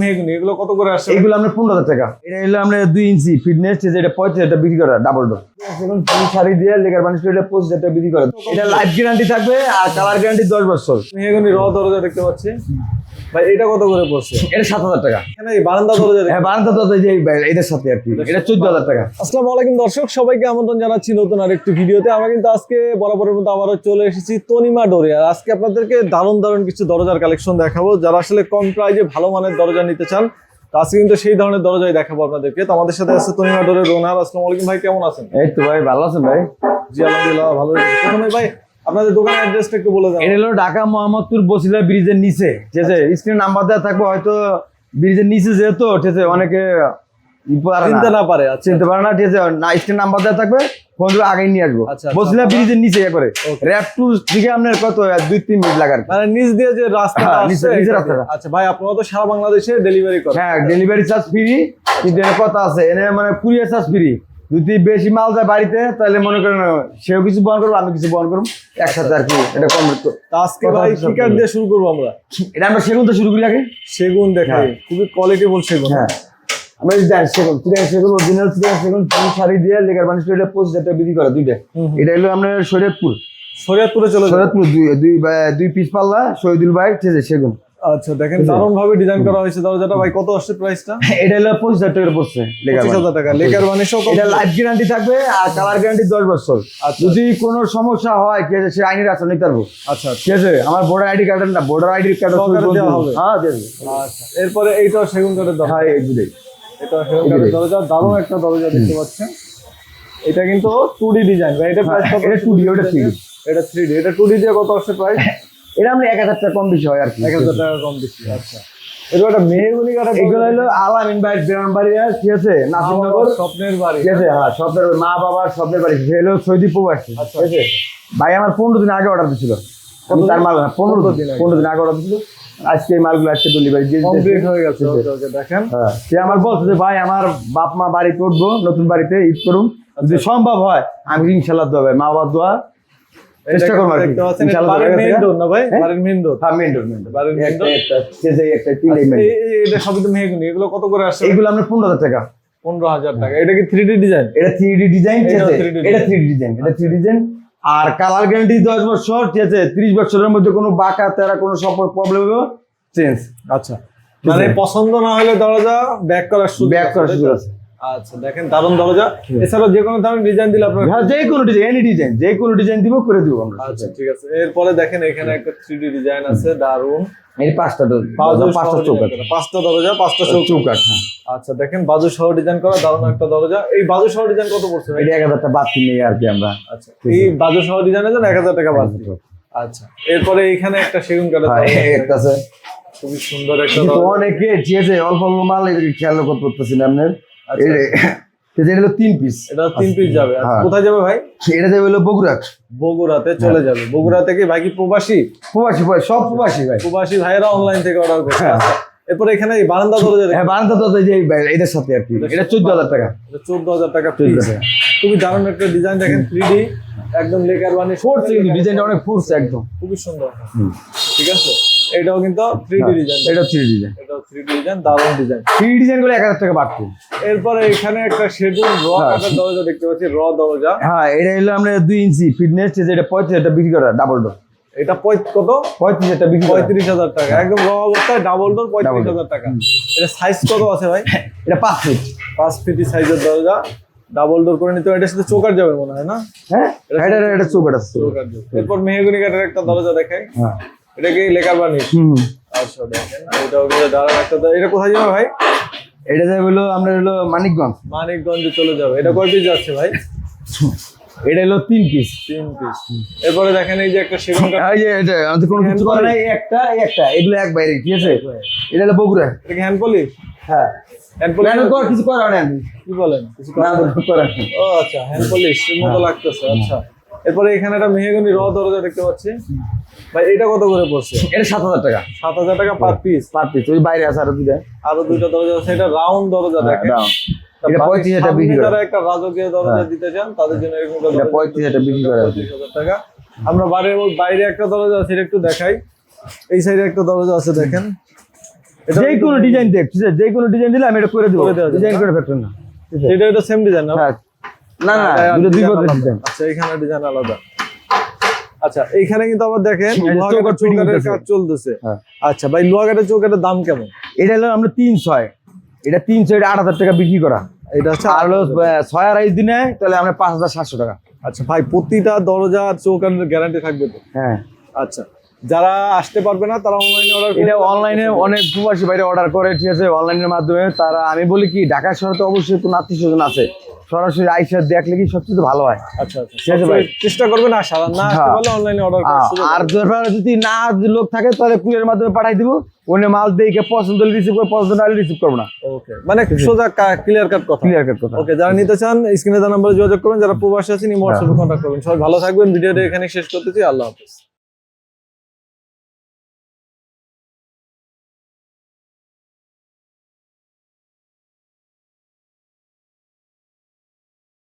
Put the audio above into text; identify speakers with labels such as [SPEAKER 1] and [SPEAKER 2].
[SPEAKER 1] মেহগুনি এগুলো কত করে আসছে?
[SPEAKER 2] এইগুলো আমরা পনেরো হাজার টাকা। এটা হলো আমরা দুই ইঞ্চি ফিটনেস যেটা পঁয়ত্রিশ হাজার বিক্রি করা ডাবল ডোর এখন ফুল শাড়ি দিয়ে লেগার বানিশ এটা পঁচিশ হাজার টাকা বিক্রি করে। এটা লাইফ গ্যারান্টি থাকবে আর কালার গ্যারান্টি দশ বছর।
[SPEAKER 1] মেহগুনি র দরজা দেখতে পাচ্ছি। ভাই এটা কত করে পড়ছে?
[SPEAKER 2] এটা সাত হাজার টাকা।
[SPEAKER 1] এই বারান্দা দরজা
[SPEAKER 2] হ্যাঁ বারান্দা তো যে এটার সাথে আর কি। এটা চোদ্দ হাজার টাকা।
[SPEAKER 1] আসসালামু আলাইকুম দর্শক সবাইকে আমন্ত্রণ জানাচ্ছি নতুন আর আরেকটি ভিডিওতে। আমরা কিন্তু আজকে বরাবরের মতো আবারও চলে এসেছি তনিমা ডোরে। আর আজকে আপনাদেরকে দারুণ দারুণ কিছু দরজার কালেকশন দেখাবো। যারা আসলে কম প্রাইজে ভালো মানের দরজা নিতে চান তো আজকে কিন্তু সেই ধরনের দরজাই দেখাবো আপনাদেরকে। তো আমাদের সাথে আছে তনিমা ডোরের রোনার। আসসালামু আলাইকুম ভাই কেমন আছেন?
[SPEAKER 2] এই তো ভাই ভালো আছেন ভাই?
[SPEAKER 1] জি আলহামদুলিল্লাহ ভালো আছি। প্রথমে ভাই আপনাদের দোকানের অ্যাড্রেসটা একটু বলে দেন।
[SPEAKER 2] এটা হলো ঢাকা মোহাম্মদপুর বসিলা ব্রিজের নিচে। ঠিক আছে স্ক্রিন নাম্বার দেওয়া থাকবে হয়তো ব্রিজের নিচে যেহেতু ঠিক আছে অনেকে।
[SPEAKER 1] চিনতে না পারে আচ্ছা।
[SPEAKER 2] চিনতে পারে না ঠিক আছে না নাম্বার দেওয়া থাকবে ফোন করে আগে নিয়ে আসব।
[SPEAKER 1] আচ্ছা, আচ্ছা।
[SPEAKER 2] ব্রিজের নিচে ইয়ে করে. র্যাপ টু থেকে আপনার কত দুই তিন মিনিট লাগার
[SPEAKER 1] মানে নিচ দিয়ে যে রাস্তা
[SPEAKER 2] হ্যাঁ, নিচে- রাস্তাটা।
[SPEAKER 1] আচ্ছা ভাই আপনারা তো সারা বাংলাদেশে ডেলিভারি করেন।
[SPEAKER 2] হ্যাঁ ডেলিভারি চার্জ ফ্রি কিন্তু এর কথা আছে এনে মানে কুরিয়ার চার্জ ফ্রি যদি বেশি মাল যায় বাড়িতে তাহলে মনে করেন সেও কিছু বহন করব আমি কিছু বহন করব একসাথে আর কি এটা কম
[SPEAKER 1] আজকে ভাই দিয়ে শুরু করব আমরা।
[SPEAKER 2] এটা আমরা সেগুন তো শুরু করি আগে?
[SPEAKER 1] সেগুন দেখাই
[SPEAKER 2] হ্যাঁ।
[SPEAKER 1] খুবই কোয়ালিটিফুল সেগুন।
[SPEAKER 2] হ্যাঁ। আমরা এই সেগুন চিরাং সেগুন অরিজিনাল ফুল শাড়ি দিয়ে লেগার হাজার টাকা বিক্রি করে দুইটা। এটা হলো আপনার শরীয়তপুর।
[SPEAKER 1] শরীয়তপুরে চলে
[SPEAKER 2] শরীয়তপুর দুই দুই দুই পিস পাল্লা শহীদুল ভাই ঠিক আছে সেগুন।
[SPEAKER 1] আচ্ছা দেখেন দারুণ ভাবে ডিজাইন করা হয়েছে। দরজাটা ভাই কত আসছে প্রাইসটা
[SPEAKER 2] এটা হলো পঁচিশ হাজার টাকা পড়ছে
[SPEAKER 1] পঁচিশ হাজার টাকা। লেকার বানিশও
[SPEAKER 2] এটা লাইফ গ্যারান্টি থাকবে আর কালার গ্যারান্টি দশ বছর।
[SPEAKER 1] আচ্ছা।
[SPEAKER 2] যদি কোনো সমস্যা হয় ঠিক আছে সে আইনের আচরণ নিতে পারব।
[SPEAKER 1] আচ্ছা
[SPEAKER 2] ঠিক আছে? আমার ভোটার আইডি কার্ড না ভোটার আইডি কার্ড
[SPEAKER 1] হবে?
[SPEAKER 2] হ্যাঁ দিয়ে দেবো।
[SPEAKER 1] আচ্ছা। এরপরে এইটা সেগুন কাঠের দরজা
[SPEAKER 2] হ্যাঁ এগুলোই
[SPEAKER 1] এটা দরজা দারুণ একটা দরজা দেখতে পাচ্ছেন। এটা কিন্তু টু ডি ডিজাইন ভাই এটা প্রাইস কত?
[SPEAKER 2] হ্যাঁ, এটা 2D, ওটা 3D
[SPEAKER 1] এটা থ্রি ডি এটা টু ডি দিয়ে কত আসছে প্রাইস
[SPEAKER 2] এটা আমরা এক হাজার টাকা কম বেশি হয় আর কি।
[SPEAKER 1] এক হাজার টাকা কম দিচ্ছি আচ্ছা। একটা মেহেগুনি কাঠের
[SPEAKER 2] এগুলো হলো আলামিন ভাই ব্রাহ্মণবাড়িয়া ঠিক আছে? নাসিমনগর।
[SPEAKER 1] স্বপ্নের বাড়ি।
[SPEAKER 2] ঠিক আছে হ্যাঁ স্বপ্নের মা বাবার স্বপ্নের বাড়ি। সে হলো
[SPEAKER 1] আচ্ছা।
[SPEAKER 2] ঠিক আছে? ভাই আমার পনেরো দিন আগে অর্ডার আমি তার মাল পনেরো
[SPEAKER 1] পনেরো দিন
[SPEAKER 2] দিন পনেরো দিন আগে অর্ডার দিছিল আজকে মালগুলো আজকে ডেলিভারি দিয়ে
[SPEAKER 1] কমপ্লিট হয়ে গেছে ওকে, ওকে, দেখেন।
[SPEAKER 2] সে আমার বলছে যে ভাই আমার বাপ মা বাড়িতে উঠবো নতুন বাড়িতে ঈদ করুন যদি সম্ভব হয় আমি ইনশাল্লাহ দোয়া মা বাবার দোয়া চেষ্টা করব আর কি।
[SPEAKER 1] এটা
[SPEAKER 2] ইনশাল্লাহ
[SPEAKER 1] বাড়ির
[SPEAKER 2] দোয়া
[SPEAKER 1] মেইন
[SPEAKER 2] করে
[SPEAKER 1] ডোর না ভাই?
[SPEAKER 2] হ্যাঁ?
[SPEAKER 1] বাড়ির মেইন ডোর
[SPEAKER 2] হ্যাঁ মেন ডোর মেন ডোর
[SPEAKER 1] বাড়ির main
[SPEAKER 2] একটা একটা তিনটাই মেন
[SPEAKER 1] এই- এই- এটা সবই তো মেহগুনি এগুলো কত করে আসছে?
[SPEAKER 2] এইগুলো আমরা পনেরো হাজার টাকা।
[SPEAKER 1] পনেরো হাজার টাকা। এটা কি থ্রি ডি ডিজাইন
[SPEAKER 2] এটা থ্রি ডি ডিজাইন ঠিক
[SPEAKER 1] এটাও
[SPEAKER 2] আছে
[SPEAKER 1] 3D
[SPEAKER 2] এটা থ্রি ডি ডিজাইন এটা থ্রি ডিজাইন আর কালার গ্যারান্টি দশ বছর ঠিক আছে? ত্রিশ বছরের মধ্যে কোনো বাঁকা তেরা কোনো সব প্রবলেম চেঞ্জ
[SPEAKER 1] আচ্ছা। মানে পছন্দ না হলে দরজা ব্যাক করার সুযোগ
[SPEAKER 2] ব্যাক করার সুযোগ আছে।
[SPEAKER 1] আচ্ছা দেখেন দারুণ দরজা। এছাড়াও যে কোনো ধরনের ডিজাইন দিলে আপনার
[SPEAKER 2] হ্যাঁ যে কোনো ডিজাইন এনি ডিজাইন যে কোনো ডিজাইন দিব করে দিব আমরা।
[SPEAKER 1] আচ্ছা ঠিক আছে। এরপরে দেখেন এখানে একটা থ্রি ডিজাইন আছে
[SPEAKER 2] এই পাঁচটা পাঁচটা
[SPEAKER 1] দরজা পাঁচটা
[SPEAKER 2] হ্যাঁ।
[SPEAKER 1] আচ্ছা দেখেন বাজু সহ ডিজাইন করা দারুণ একটা দরজা। এই বাজু সহ ডিজাইন কত পড়ছে ভাই?
[SPEAKER 2] এটা এক হাজারটা বাড়তি নেই আর কি আমরা।
[SPEAKER 1] আচ্ছা এই বাজু সহ ডিজাইনের জন্য এক হাজার টাকা বাদ। আচ্ছা এরপরে এখানে একটা সেগুন কাঠের
[SPEAKER 2] হ্যাঁ, একটা আছে।
[SPEAKER 1] খুবই সুন্দর একটা
[SPEAKER 2] অনেকে অল্প অল্প মাল খেয়াল করতে পারতেছি না আপনার। এটা হলো তিন পিস
[SPEAKER 1] এটা তিন পিস যাবে। আচ্ছা,
[SPEAKER 2] হ্যাঁ।
[SPEAKER 1] কোথায় যাবে ভাই?
[SPEAKER 2] এটা যাবে হলো বগুড়াট
[SPEAKER 1] বগুড়াতে চলে যাবে। বগুড়া থেকে ভাই কি প্রবাসী?
[SPEAKER 2] প্রবাসী ভাই সব প্রবাসী ভাই।
[SPEAKER 1] প্রবাসী অনলাইন থেকে অর্ডার করছে।
[SPEAKER 2] হ্যাঁ।
[SPEAKER 1] আচ্ছা, এরপরে এখানে বারান্দা দরজা
[SPEAKER 2] হ্যাঁ বারান্দা যে এটার সাথে আর কি। এটা চোদ্দ হাজার টাকা।
[SPEAKER 1] চোদ্দ হাজার টাকা
[SPEAKER 2] চোদ্দ টাকা।
[SPEAKER 1] খুবই দারুণ একটা ডিজাইন দেখেন থ্রি একদম লেকার বানি
[SPEAKER 2] ফোর্স কিন্তু ডিজাইনটা অনেক ফোর্স একদম।
[SPEAKER 1] খুবই সুন্দর। ঠিক আছে? এটাও কিন্তু থ্রি ডি ডিজাইন
[SPEAKER 2] এটা থ্রি ডিজাইন
[SPEAKER 1] এটাও থ্রি ডিজাইন দারুণ ডিজাইন
[SPEAKER 2] থ্রি ডিজাইনগুলো এক হাজার টাকা বাড়তি।
[SPEAKER 1] এরপরে এখানে একটা শেডুল র
[SPEAKER 2] হ্যাঁ।
[SPEAKER 1] কাঠের দরজা দেখতে পাচ্ছি র দরজা।
[SPEAKER 2] হ্যাঁ এটা হলো আমরা দুই ইঞ্চি ফিটনেস এটা পঁয়ত্রিশ হাজার বিক্রি করা ডাবল ডোর
[SPEAKER 1] এটা কত?
[SPEAKER 2] পঁয়ত্রিশ হাজার বিক্রি
[SPEAKER 1] পঁয়ত্রিশ হাজার টাকা। একদম র অবস্থায় ডাবল ডোর পঁয়ত্রিশ হাজার টাকা। এটা সাইজ কত আছে ভাই?
[SPEAKER 2] এটা পাঁচ ফিট
[SPEAKER 1] পাঁচ ফিটি সাইজের দরজা। ডাবল ডোর করে নিতে এটার সাথে চোকার যাবে মনে হয় না?
[SPEAKER 2] হ্যাঁ এটা এটা চৌকাট আছে।
[SPEAKER 1] চৌকার। এরপর মেহগুনি কাঠের একটা দরজা দেখাই।
[SPEAKER 2] হ্যাঁ।
[SPEAKER 1] এটা কি লেকার বানি
[SPEAKER 2] হুম।
[SPEAKER 1] আচ্ছা দেখেন। এটাও কিন্তু একটা এটা কোথায় যাবে ভাই?
[SPEAKER 2] এটা যাবে হলো আমরা হলো মানিকগঞ্জ।
[SPEAKER 1] মানিকগঞ্জে চলে যাবে। এটা কয় পিস যাচ্ছে ভাই?
[SPEAKER 2] এটা হলো তিন পিস
[SPEAKER 1] তিন পিস এরপরে দেখেন এই যে একটা সেগুন
[SPEAKER 2] এই যে এটা আমাদের কোনো কিছু করে নাই একটা এই একটা এগুলো এক বাইরে ঠিক আছে? এটা হলো বগুড়া।
[SPEAKER 1] এটা হ্যান্ড পলিশ?
[SPEAKER 2] হ্যাঁ।
[SPEAKER 1] হ্যান্ড পলিশ
[SPEAKER 2] কর- কিছু করার নেই।
[SPEAKER 1] কি বলেন? কিছু
[SPEAKER 2] না করার
[SPEAKER 1] ও আচ্ছা হ্যান্ড পলিশ মতো লাগতেছে আচ্ছা। এরপরে এখানে একটা মেহগনি র দরজা দেখতে পাচ্ছি। ভাই এটা কত করে পড়ছে?
[SPEAKER 2] এটা সাত হাজার টাকা।
[SPEAKER 1] সাত হাজার টাকা পার পিস
[SPEAKER 2] পার পিস ওই বাইরে আছে আরও দুইটা।
[SPEAKER 1] আরও দুইটা দরজা আছে এটা রাউন্ড দরজা
[SPEAKER 2] এটা
[SPEAKER 1] বাড়ির
[SPEAKER 2] পঁয়ত্রিশ হাজার বিক্রি করে।
[SPEAKER 1] একটা রাজকীয় দরজা
[SPEAKER 2] হ্যাঁ।
[SPEAKER 1] দিতে চান তাদের জন্য এরকম
[SPEAKER 2] পঁয়ত্রিশ হাজার বিক্রি করে।
[SPEAKER 1] পঁয়ত্রিশ হাজার টাকা। আমরা বাইরে বাইরে একটা দরজা আছে একটু দেখাই। এই সাইডে একটা দরজা আছে দেখেন।
[SPEAKER 2] যে কোনো ডিজাইন দেখ যে কোনো ডিজাইন দিলে আমি এটা করে দেবো। ডিজাইন করে ফেলবেন না।
[SPEAKER 1] এটা এটা সেম ডিজাইন না?
[SPEAKER 2] হ্যাঁ। না না দুটো দুই পদের ডিজাইন।
[SPEAKER 1] আচ্ছা এখানে ডিজাইন আলাদা। আচ্ছা এইখানে কিন্তু আবার দেখেন
[SPEAKER 2] এই যে
[SPEAKER 1] লোহা
[SPEAKER 2] চৌকাঠ
[SPEAKER 1] কাঠের
[SPEAKER 2] fitting
[SPEAKER 1] চৌকাঠের
[SPEAKER 2] হইতেছে।
[SPEAKER 1] কাজ চলতেছে।
[SPEAKER 2] হ্যাঁ।
[SPEAKER 1] আচ্ছা ভাই লোহা কাঠের চৌকাঠের দাম কেমন?
[SPEAKER 2] এটা হলো আমরা তিন ছয় এটা তিন ছয় এটা আট হাজার টাকা বিক্রি করা।
[SPEAKER 1] এটা হচ্ছে
[SPEAKER 2] আর হলো ছয় আড়াই দিনে তাহলে আমরা পাঁচ হাজার সাতশো টাকা।
[SPEAKER 1] আচ্ছা ভাই প্রতিটা দরজা চৌকাঠের গ্যারান্টি থাকবে তো?
[SPEAKER 2] হ্যাঁ।
[SPEAKER 1] আচ্ছা যারা আসতে পারবে না তারা অনলাইনে অর্ডার
[SPEAKER 2] এটা অনলাইনে অনেক প্রবাসী বাইরে অর্ডার করে ঠিক আছে? অনলাইনের মাধ্যমে তারা আমি বলি কি ঢাকা শহরে তো অবশ্যই কোনো আত্মীয় স্বজন আছে। সরাসরি আইসা দেখলে কি সবচেয়ে ভালো হয়।
[SPEAKER 1] আচ্ছা আচ্ছা।
[SPEAKER 2] ভাই।
[SPEAKER 1] চেষ্টা করবেন আসা না আসতে
[SPEAKER 2] হ্যাঁ।
[SPEAKER 1] অনলাইনে অর্ডার করার
[SPEAKER 2] আর দরকার যদি না লোক থাকে তাহলে কুরিয়ার মাধ্যমে পাঠাই দিব। অন্য মাল দেখে পছন্দ হলে রিসিভ করে পছন্দ না হলে রিসিভ করব না।
[SPEAKER 1] ওকে মানে সোজা ক্লিয়ার কাট কথা।
[SPEAKER 2] ক্লিয়ার কাট কথা।
[SPEAKER 1] ওকে যারা নিতে চান স্ক্রিনে দেওয়া নম্বরে যোগাযোগ করবেন যারা প্রবাসী আছেন এই হোয়াটসঅ্যাপে কন্ট্যাক্ট করবেন সবাই ভালো থাকবেন ভিডিওটা এখানে শেষ করতেছি আল্লাহ হাফেজ।